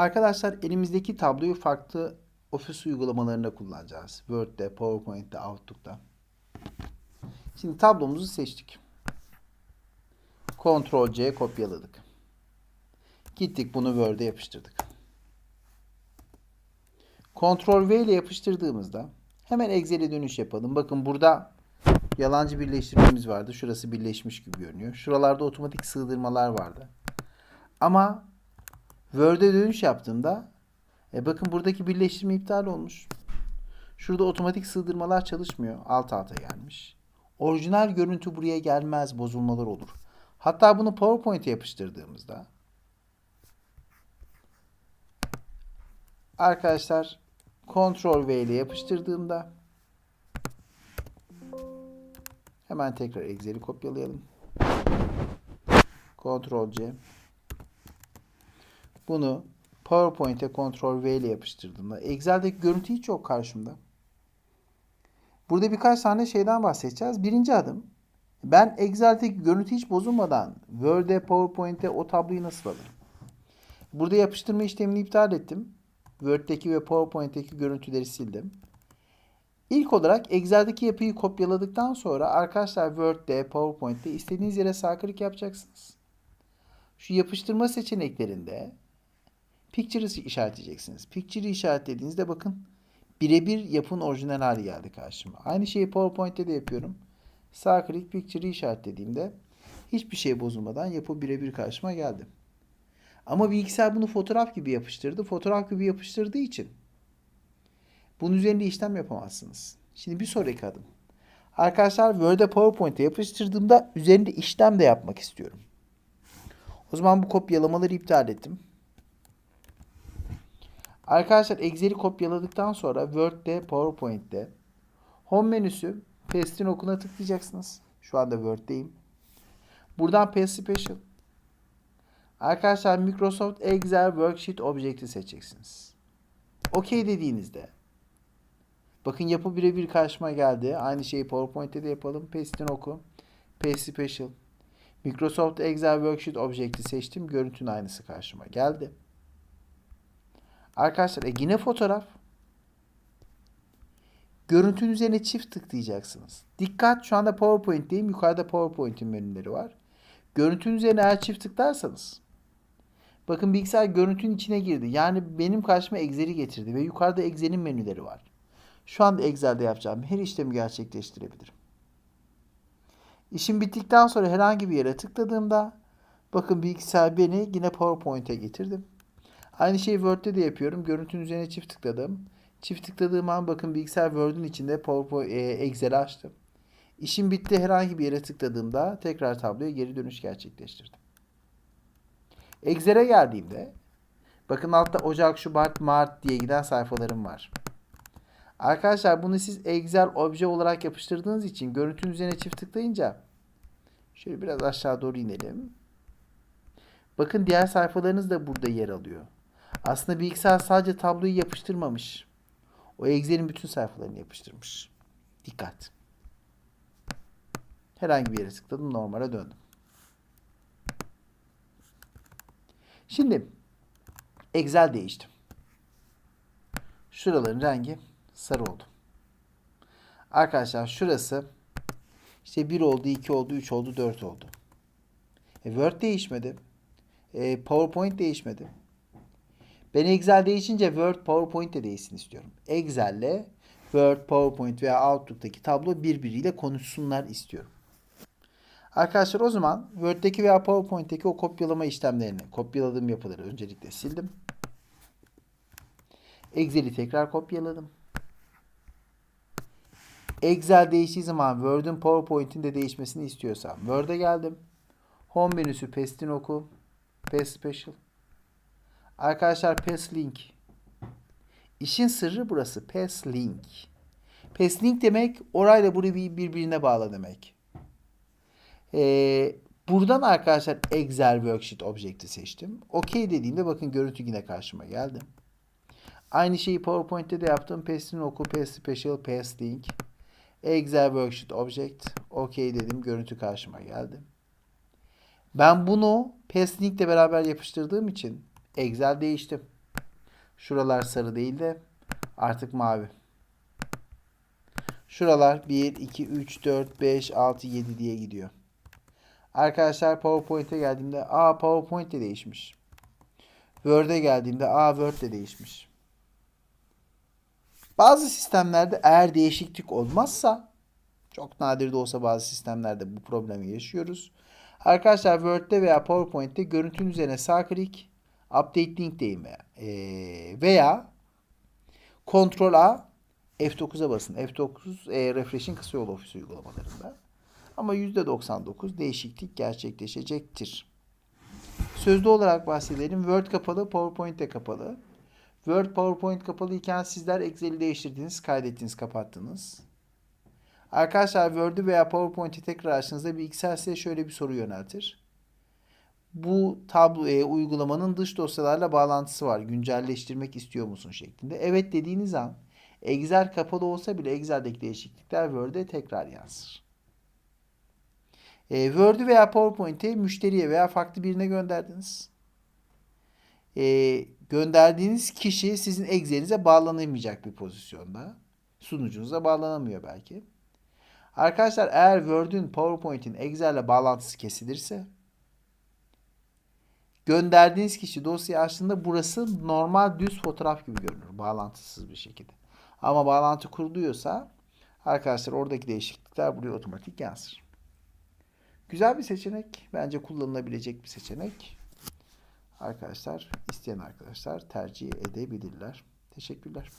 Arkadaşlar elimizdeki tabloyu farklı ofis uygulamalarında kullanacağız. Word'de, PowerPoint'te, Outlook'ta. Şimdi tablomuzu seçtik. Ctrl C kopyaladık. Gittik bunu Word'e yapıştırdık. Ctrl V ile yapıştırdığımızda hemen Excel'e dönüş yapalım. Bakın burada yalancı birleştirmemiz vardı. Şurası birleşmiş gibi görünüyor. Şuralarda otomatik sığdırmalar vardı. Ama Word'e dönüş yaptığımda e bakın buradaki birleştirme iptal olmuş. Şurada otomatik sığdırmalar çalışmıyor. Alt alta gelmiş. Orijinal görüntü buraya gelmez. Bozulmalar olur. Hatta bunu PowerPoint'e yapıştırdığımızda arkadaşlar Ctrl V ile yapıştırdığımda hemen tekrar Excel'i kopyalayalım. Ctrl C bunu PowerPoint'e Ctrl V ile yapıştırdığımda Excel'deki görüntü hiç yok karşımda. Burada birkaç tane şeyden bahsedeceğiz. Birinci adım ben Excel'deki görüntü hiç bozulmadan Word'e, PowerPoint'e o tabloyu nasıl alırım? Burada yapıştırma işlemini iptal ettim. Word'deki ve PowerPoint'teki görüntüleri sildim. İlk olarak Excel'deki yapıyı kopyaladıktan sonra arkadaşlar Word'de, PowerPoint'te istediğiniz yere sağ klik yapacaksınız. Şu yapıştırma seçeneklerinde Picture'ı işaretleyeceksiniz. Picture'ı işaretlediğinizde bakın birebir yapın orijinal hali geldi karşıma. Aynı şeyi PowerPoint'te de yapıyorum. Sağ klik Picture'ı işaretlediğimde hiçbir şey bozulmadan yapı birebir karşıma geldi. Ama bilgisayar bunu fotoğraf gibi yapıştırdı. Fotoğraf gibi yapıştırdığı için bunun üzerinde işlem yapamazsınız. Şimdi bir sonraki adım. Arkadaşlar Word'e PowerPoint'e yapıştırdığımda üzerinde işlem de yapmak istiyorum. O zaman bu kopyalamaları iptal ettim. Arkadaşlar Excel'i kopyaladıktan sonra Word'de, PowerPoint'te Home menüsü Paste'in okuna tıklayacaksınız. Şu anda Word'deyim. Buradan Paste Special. Arkadaşlar Microsoft Excel Worksheet Object'i seçeceksiniz. OK dediğinizde bakın yapı birebir karşıma geldi. Aynı şeyi PowerPoint'te de yapalım. Paste'in oku. Paste Special. Microsoft Excel Worksheet Object'i seçtim. Görüntünün aynısı karşıma geldi. Arkadaşlar e yine fotoğraf. Görüntünün üzerine çift tıklayacaksınız. Dikkat şu anda PowerPoint'teyim. Yukarıda PowerPoint'in menüleri var. Görüntünün üzerine eğer çift tıklarsanız bakın bilgisayar görüntünün içine girdi. Yani benim karşıma Excel'i getirdi ve yukarıda Excel'in menüleri var. Şu anda Excel'de yapacağım her işlemi gerçekleştirebilirim. İşim bittikten sonra herhangi bir yere tıkladığımda bakın bilgisayar beni yine PowerPoint'e getirdim. Aynı şeyi Word'de de yapıyorum. Görüntünün üzerine çift tıkladım. Çift tıkladığım an bakın bilgisayar Word'un içinde PowerPoint, e, açtım. İşim bitti herhangi bir yere tıkladığımda tekrar tabloya geri dönüş gerçekleştirdim. Excel'e geldiğimde bakın altta Ocak, Şubat, Mart diye giden sayfalarım var. Arkadaşlar bunu siz Excel obje olarak yapıştırdığınız için görüntünün üzerine çift tıklayınca şöyle biraz aşağı doğru inelim. Bakın diğer sayfalarınız da burada yer alıyor. Aslında bilgisayar sadece tabloyu yapıştırmamış. O Excel'in bütün sayfalarını yapıştırmış. Dikkat. Herhangi bir yere tıkladım normale döndüm. Şimdi Excel değiştim. Şuraların rengi sarı oldu. Arkadaşlar şurası işte 1 oldu, 2 oldu, 3 oldu, 4 oldu. E, Word değişmedi. E, PowerPoint değişmedi. Ben Excel değişince Word, PowerPoint de değişsin istiyorum. Excel'le Word, PowerPoint veya Outlook'taki tablo birbiriyle konuşsunlar istiyorum. Arkadaşlar o zaman Word'deki veya PowerPoint'teki o kopyalama işlemlerini, kopyaladığım yapıları öncelikle sildim. Excel'i tekrar kopyaladım. Excel değiştiği zaman Word'ün PowerPoint'in de değişmesini istiyorsam Word'e geldim. Home menüsü Paste'in oku. Paste Special. Arkadaşlar Paste Link. İşin sırrı burası. Paste Link. Paste Link demek orayla burayı birbirine bağla demek. Ee, buradan arkadaşlar Excel Worksheet Object'i seçtim. OK dediğimde bakın görüntü yine karşıma geldi. Aynı şeyi PowerPoint'te de yaptım. Paste'in oku, Paste Special, Paste Link. Excel Worksheet Object. OK dedim. Görüntü karşıma geldi. Ben bunu Paste Link ile beraber yapıştırdığım için Excel değiştim. Şuralar sarı değil de artık mavi. Şuralar 1, 2, 3, 4, 5, 6, 7 diye gidiyor. Arkadaşlar PowerPoint'e geldiğimde aa PowerPoint de değişmiş. Word'e geldiğimde aa Word de değişmiş. Bazı sistemlerde eğer değişiklik olmazsa çok nadir de olsa bazı sistemlerde bu problemi yaşıyoruz. Arkadaşlar Word'de veya PowerPoint'te görüntünün üzerine sağ klik Update Link deyin veya, ee, veya Ctrl A F9'a basın. F9 e, Refresh'in kısa yol ofis uygulamalarında. Ama %99 değişiklik gerçekleşecektir. Sözlü olarak bahsedelim. Word kapalı, PowerPoint de kapalı. Word, PowerPoint kapalı iken sizler Excel'i değiştirdiniz, kaydettiniz, kapattınız. Arkadaşlar Word'ü veya PowerPoint'i tekrar açtığınızda bilgisayar size şöyle bir soru yöneltir. Bu tablo e, uygulamanın dış dosyalarla bağlantısı var. Güncelleştirmek istiyor musun şeklinde. Evet dediğiniz an Excel kapalı olsa bile Excel'deki değişiklikler Word'e tekrar yansır. E, Word'ü veya PowerPoint'i müşteriye veya farklı birine gönderdiniz. E, gönderdiğiniz kişi sizin Excel'inize bağlanamayacak bir pozisyonda. Sunucunuza bağlanamıyor belki. Arkadaşlar eğer Word'ün, PowerPoint'in Excel'le bağlantısı kesilirse gönderdiğiniz kişi dosyayı açtığında burası normal düz fotoğraf gibi görünür. Bağlantısız bir şekilde. Ama bağlantı kuruluyorsa arkadaşlar oradaki değişiklikler buraya otomatik yansır. Güzel bir seçenek. Bence kullanılabilecek bir seçenek. Arkadaşlar isteyen arkadaşlar tercih edebilirler. Teşekkürler.